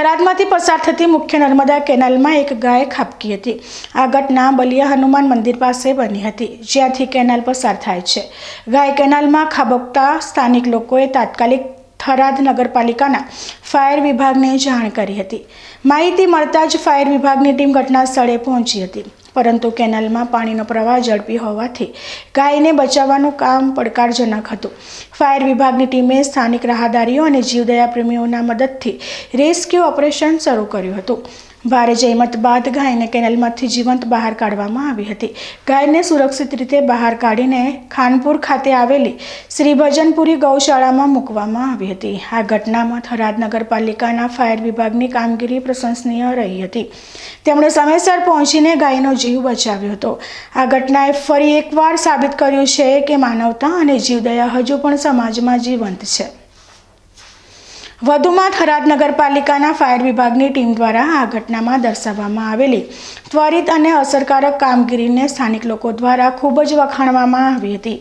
થરાદમાંથી પસાર થતી મુખ્ય નર્મદા કેનાલમાં એક ગાય ખાબકી હતી. આ ઘટના બલિયા હનુમાન મંદિર પાસે બની હતી, જ્યાંથી કેનાલ પસાર થાય છે. ગાય કેનાલમાં ખાબકતા સ્થાનિક લોકોએ તાત્કાલિક થરાદ નગરપાલિકાના ફાયર વિભાગને જાણ કરી હતી. માહિતી મળતા જ ફાયર વિભાગની ટીમ ઘટના સ્થળે પહોંચી હતી. પરંતુ કેનાલમાં પાણીનો પ્રવાહ ઝડપી હોવાથી ગાયને બચાવવાનું કામ પડકારજનક હતું. ફાયર વિભાગની ટીમે સ્થાનિક રાહદારીઓ અને જીવદયા પ્રેમીઓના મદદથી રેસ્ક્યુ ઓપરેશન શરૂ કર્યું હતું. ભારે જહેમત બાદ ગાયને કેનલમાંથી જીવંત બહાર કાઢવામાં આવી હતી. ગાયને સુરક્ષિત રીતે બહાર કાઢીને ખાનપુર ખાતે આવેલી શ્રી ભજનપુરી ગૌશાળામાં મૂકવામાં આવી હતી. આ ઘટનામાં થરાદ નગરપાલિકાના ફાયર વિભાગની કામગીરી પ્રશંસનીય રહી હતી. તેમણે સમયસર પહોંચીને ગાયનો જીવ બચાવ્યો હતો. આ ઘટનાએ ફરી એકવાર સાબિત કર્યું છે કે માનવતા અને જીવદયા હજુ પણ સમાજમાં જીવંત છે. વધુમાં થરાદ નગરપાલિકાના ફાયર વિભાગની ટીમ દ્વારા આ ઘટનામાં દર્શાવવામાં આવેલી ત્વરિત અને અસરકારક કામગીરીને સ્થાનિક લોકો દ્વારા ખૂબ જ વખાણવામાં આવી હતી.